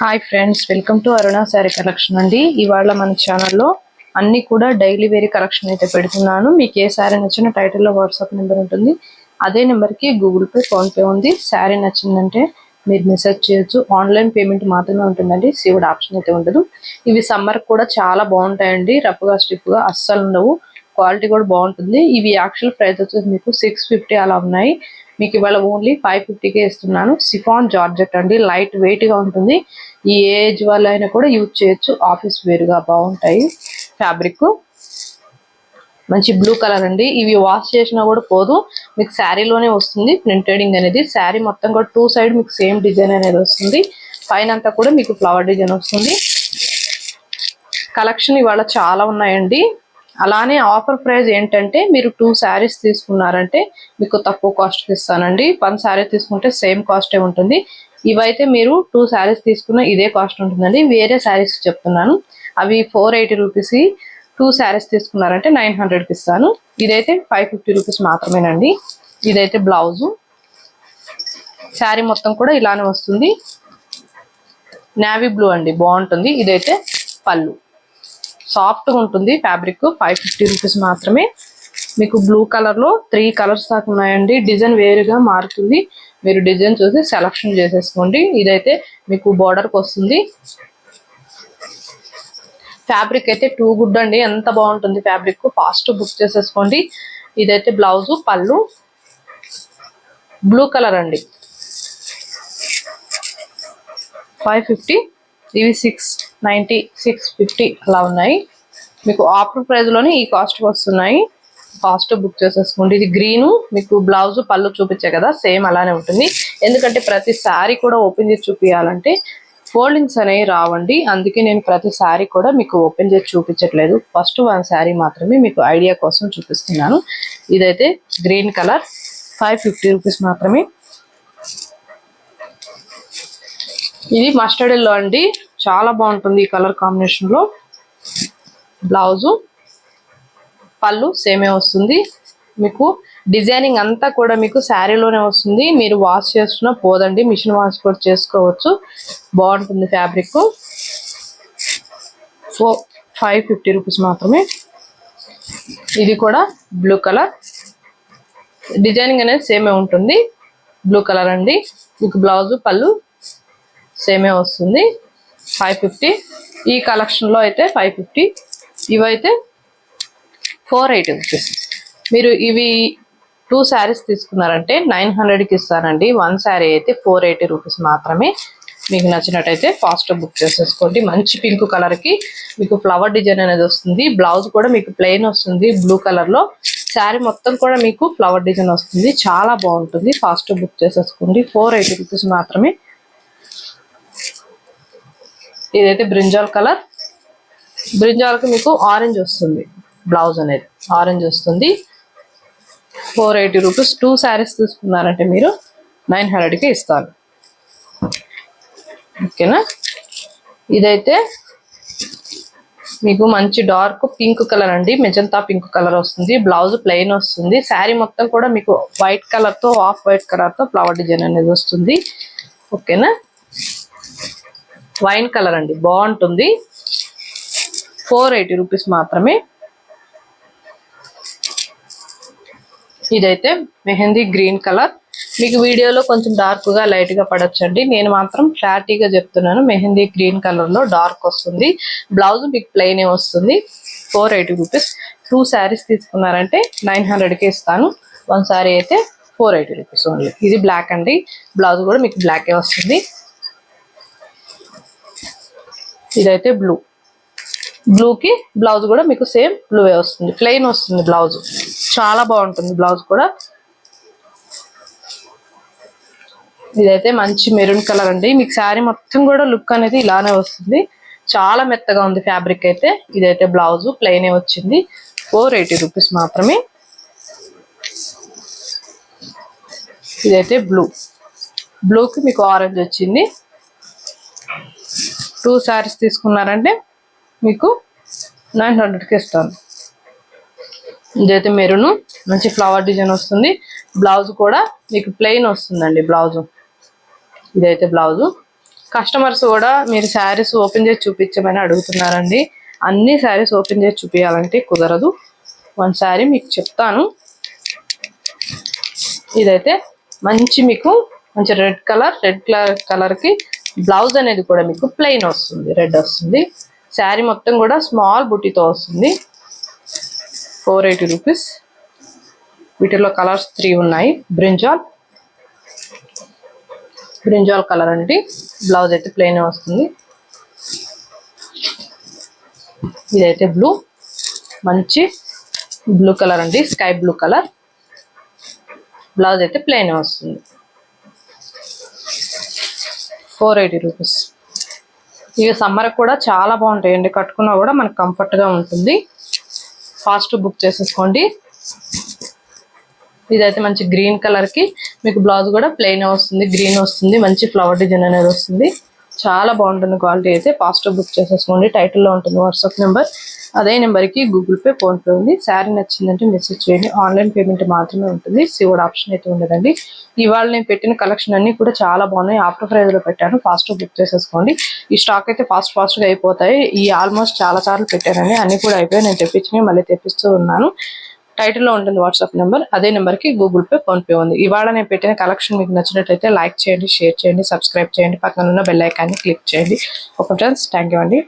Hi friends welcome to Aruna saree collection అండి. ఇవాళ మన ఛానల్లో అన్ని కూడా డైలీ వేరీ కలెక్షన్ అయితే పెడుతున్నాను. మీకు ఏ శారీ నచ్చిన టైటిల్లో వాట్సాప్ నెంబర్ ఉంటుంది. అదే నెంబర్కి గూగుల్ పే ఫోన్పే ఉంది. శారీ నచ్చిందంటే మీరు మెసేజ్ చేయొచ్చు. ఆన్లైన్ పేమెంట్ మాత్రమే ఉంటుందండి. సీవుడ్ ఆప్షన్ అయితే ఉండదు. ఇవి సమ్మర్ కూడా చాలా బాగుంటాయండి. రఫ్గా స్టిఫ్గా అస్సలు ఉండవు. క్వాలిటీ కూడా బాగుంటుంది. ఇవి యాక్చువల్ ప్రైస్ వచ్చేసి మీకు సిక్స్ ఫిఫ్టీ అలా ఉన్నాయి. మీకు ఇవాళ ఓన్లీ ఫైవ్ ఫిఫ్టీకే ఇస్తున్నాను. సిఫాన్ జార్జెట్ అండి. లైట్ వెయిట్గా ఉంటుంది. ఈ ఏజ్ వాళ్ళైనా కూడా యూజ్ చేయొచ్చు. ఆఫీస్ వేరుగా బాగుంటాయి. ఫ్యాబ్రిక్ మంచి బ్లూ కలర్ అండి. ఇవి వాష్ చేసినా కూడా పోదు. మీకు శారీలోనే వస్తుంది. ప్రింటెడింగ్ అనేది. శారీ మొత్తం కూడా టూ సైడ్ మీకు సేమ్ డిజైన్ అనేది వస్తుంది. పైన అంతా కూడా మీకు ఫ్లవర్ డిజైన్ వస్తుంది. కలెక్షన్ ఇవాళ చాలా ఉన్నాయండి. అలానే ఆఫర్ ప్రైస్ ఏంటంటే మీరు టూ శారీస్ తీసుకున్నారంటే మీకు తక్కువ కాస్ట్కి ఇస్తానండి. వన్ శారీ తీసుకుంటే సేమ్ కాస్టే ఉంటుంది. ఇవైతే మీరు టూ శారీస్ తీసుకున్న ఇదే కాస్ట్ ఉంటుందండి. వేరే శారీస్ చెప్తున్నాను. అవి four eighty rupees two saris తీసుకున్నారంటే నైన్ హండ్రెడ్కి ఇస్తాను. ఇదైతే ఫైవ్ ఫిఫ్టీ రూపీస్ మాత్రమేనండి. ఇదైతే బ్లౌజు శారీ మొత్తం కూడా ఇలానే వస్తుంది. నావీ బ్లూ అండి. బాగుంటుంది. ఇదైతే పళ్ళు. సాఫ్ట్గా ఉంటుంది. ఫ్యాబ్రిక్ ఫైవ్ ఫిఫ్టీ రూపీస్ మాత్రమే. మీకు బ్లూ కలర్లో త్రీ కలర్స్ దాకా ఉన్నాయండి. డిజైన్ వేరుగా మారుతుంది మీరు డిజైన్ చూసి సెలక్షన్ చేసేసుకోండి. ఇదైతే మీకు బోర్డర్కి వస్తుంది. ఫ్యాబ్రిక్ అయితే టూ గుడ్ అండి. ఎంత బాగుంటుంది ఫ్యాబ్రిక్. ఫాస్ట్ బుక్ చేసేసుకోండి. ఇదైతే బ్లౌజు పళ్ళు. బ్లూ కలర్ అండి. Five fifty. ఇవి సిక్స్. నైంటీ సిక్స్ ఫిఫ్టీ అలా ఉన్నాయి. మీకు ఆఫర్ ప్రైస్లోనే ఈ కాస్ట్ వస్తున్నాయి. కాస్ట్ బుక్ చేసేసుకోండి. ఇది గ్రీను మీకు బ్లౌజ్ పళ్ళు చూపించే కదా సేమ్ అలానే ఉంటుంది. ఎందుకంటే ప్రతి శారీ కూడా ఓపెన్ చేసి చూపించాలంటే ఫోల్డింగ్స్ అనేవి రావండి. అందుకే నేను ప్రతి శారీ కూడా మీకు ఓపెన్ చేసి చూపించట్లేదు. ఫస్ట్ వన్ శారీ మాత్రమే మీకు ఐడియా కోసం చూపిస్తున్నాను. ఇదైతే green colour five fifty rupees మాత్రమే. ఇది మస్టర్డ్ ఎల్లో అండి. చాలా బాగుంటుంది ఈ కలర్ కాంబినేషన్లో బ్లౌజు పళ్ళు సేమే వస్తుంది. మీకు డిజైనింగ్ అంతా కూడా మీకు శారీలోనే వస్తుంది. మీరు వాష్ చేస్తున్నా పోదండి మిషన్ వాష్ కూడా చేసుకోవచ్చు. బాగుంటుంది fabric. Four five fifty rupees మాత్రమే. ఇది కూడా బ్లూ కలర్. డిజైనింగ్ అనేది సేమే ఉంటుంది. బ్లూ కలర్ అండి. మీకు బ్లౌజు పళ్ళు సేమే వస్తుంది. Five fifty. ఈ కలెక్షన్లో అయితే ఫైవ్ ఫిఫ్టీ. ఇవైతే ఫోర్ ఎయిటీ రూపీస్. మీరు ఇవి టూ శారీస్ తీసుకున్నారంటే నైన్ హండ్రెడ్కి ఇస్తానండి వన్ శారీ అయితే ఫోర్ ఎయిటీ రూపీస్ మాత్రమే. మీకు నచ్చినట్టయితే ఫాస్ట్ బుక్ చేసేసుకోండి. మంచి పింక్ కలర్కి మీకు ఫ్లవర్ డిజైన్ అనేది వస్తుంది. బ్లౌజ్ కూడా మీకు ప్లెయిన్ వస్తుంది బ్లూ కలర్లో. శారీ మొత్తం కూడా మీకు ఫ్లవర్ డిజైన్ వస్తుంది. చాలా బాగుంటుంది. ఫాస్ట్ బుక్ చేసేసుకోండి. ఫోర్ ఎయిటీ రూపీస్ మాత్రమే. ఇదైతే బ్రింజాల్ కలర్. బ్రింజాల్కి మీకు ఆరెంజ్ వస్తుంది. బ్లౌజ్ అనేది ఆరెంజ్ వస్తుంది. Four eighty rupees two saris తీసుకున్నారంటే మీరు నైన్ హండ్రెడ్కి ఇస్తాను ఓకేనా? ఇదైతే మీకు మంచి డార్క్ పింక్ కలర్ అండి. మెజంతా పింక్ కలర్ వస్తుంది. బ్లౌజ్ ప్లెయిన్ వస్తుంది. శారీ మొత్తం కూడా మీకు వైట్ కలర్తో ఆఫ్ వైట్ కలర్తో ఫ్లవర్ డిజైన్ అనేది వస్తుంది. ఓకేనా? వైన్ కలర్ అండి. బాగుంటుంది. ఫోర్ ఎయిటీ రూపీస్ మాత్రమే. ఇదైతే మెహందీ గ్రీన్ కలర్ మీకు వీడియోలో కొంచెం డార్క్గా లైట్గా లైట్ పడొచ్చండి. నేను మాత్రం క్లారిటీగా చెప్తున్నాను. మెహందీ గ్రీన్ కలర్లో డార్క్ వస్తుంది. బ్లౌజ్ మీకు ప్లెయినే వస్తుంది. Four eighty rupees two saris తీసుకున్నారంటే నైన్ హండ్రెడ్కి ఇస్తాను. వన్ శారీ అయితే ఫోర్ ఎయిటీ రూపీస్ ఓన్లీ ఇది బ్లాక్ అండి. బ్లౌజ్ కూడా మీకు బ్లాకే వస్తుంది. ఇదైతే బ్లూ బ్లూకి బ్లౌజ్ కూడా మీకు సేమ్ బ్లూవే వస్తుంది. ప్లెయిన్ వస్తుంది బ్లౌజ్ చాలా బాగుంటుంది బ్లౌజ్ కూడా. ఇదైతే మంచి మెరూన్ కలర్ అండి. మీకు శారీ మొత్తం కూడా లుక్ అనేది ఇలానే వస్తుంది. చాలా మెత్తగా ఉంది ఫ్యాబ్రిక్ అయితే. ఇదైతే బ్లౌజ్ ప్లెయినే వచ్చింది. ఫోర్ ఎయిటీ రూపీస్ మాత్రమే. ఇదైతే బ్లూ బ్లూకి మీకు ఆరెంజ్ వచ్చింది. టూ శారీస్ తీసుకున్నారంటే మీకు నైన్ హండ్రెడ్కి ఇస్తాను. ఇదైతే మెరూన్ మంచి ఫ్లవర్ డిజైన్ వస్తుంది. బ్లౌజ్ కూడా మీకు ప్లెయిన్ వస్తుందండి బ్లౌజు. ఇదైతే బ్లౌజు. కస్టమర్స్ కూడా మీరు శారీస్ ఓపెన్ చేసి చూపించమని అడుగుతున్నారండి. అన్ని శారీస్ ఓపెన్ చేసి చూపించాలంటే కుదరదు. వన్ శారీ మీకు చెప్తాను. ఇదైతే మంచి మీకు మంచి రెడ్ కలర్ రెడ్ కలర్ కలర్కి బ్లౌజ్ అనేది కూడా మీకు ప్లెయిన్ వస్తుంది రెడ్ వస్తుంది. శారీ మొత్తం కూడా స్మాల్ బుట్టితో వస్తుంది. Four eighty rupees. వీటిలో కలర్స్ త్రీ ఉన్నాయి. బ్రింజాల్. బ్రింజాల్ కలర్ అండి. బ్లౌజ్ అయితే ప్లెయిన్ వస్తుంది. ఇదైతే బ్లూ. మంచి బ్లూ కలర్ అండి. Sky blue colour. బ్లౌజ్ అయితే ప్లెయిన్ వస్తుంది. Four eighty rupees. ఇవి సమ్మర్ కూడా చాలా బాగుంటాయండి కట్టుకున్నా కూడా మనకు కంఫర్ట్గా ఉంటుంది. ఫాస్ట్ బుక్ చేసేసుకోండి. ఇదైతే మంచి గ్రీన్ కలర్కి మీకు బ్లౌజ్ కూడా ప్లెయిన్ వస్తుంది. గ్రీన్ వస్తుంది. మంచి ఫ్లవర్ డిజైన్ అనేది వస్తుంది. చాలా బాగుంటుంది క్వాలిటీ అయితే. ఫాస్ట్ బుక్ చేసేసుకోండి. టైటిల్లో ఉంటుంది వాట్సాప్ నెంబర్ అదే నెంబర్కి గూగుల్ పే ఫోన్పే ఉంది. శారీ నచ్చిందంటే మెసేజ్ చేయండి. ఆన్లైన్ పేమెంట్ మాత్రమే ఉంటుంది. సివోడ్ ఆప్షన్ అయితే ఉండదండి. ఇవాళ నేను పెట్టిన కలెక్షన్ అన్ని కూడా చాలా బాగున్నాయి. ఆఫ్టర్ ప్రైజ్లో పెట్టాను. ఫాస్ట్ బుక్ చేసేసుకోండి. ఈ స్టాక్ అయితే ఫాస్ట్ ఫాస్ట్గా అయిపోతాయి. ఈ ఆల్మోస్ట్ చాలా సార్లు పెట్టానండి. అన్ని కూడా అయిపోయాయి. నేను తెప్పించినవి మళ్ళీ తెప్పిస్తూ ఉన్నాను. టైటిల్లో ఉంటుంది వాట్సాప్ నెంబర్ అదే నెంబర్కి గూగుల్ పే ఫోన్పే ఉంది. ఇవాళ నేను పెట్టిన కలెక్షన్ మీకు నచ్చినట్లయితే లైక్ చేయండి షేర్ చేయండి సబ్స్క్రైబ్ చేయండి. పక్కన ఉన్న బెల్ ఐకాన్ని క్లిక్ చేయండి. ఓకే ఫ్రెండ్స్ థ్యాంక్ యూ అండి.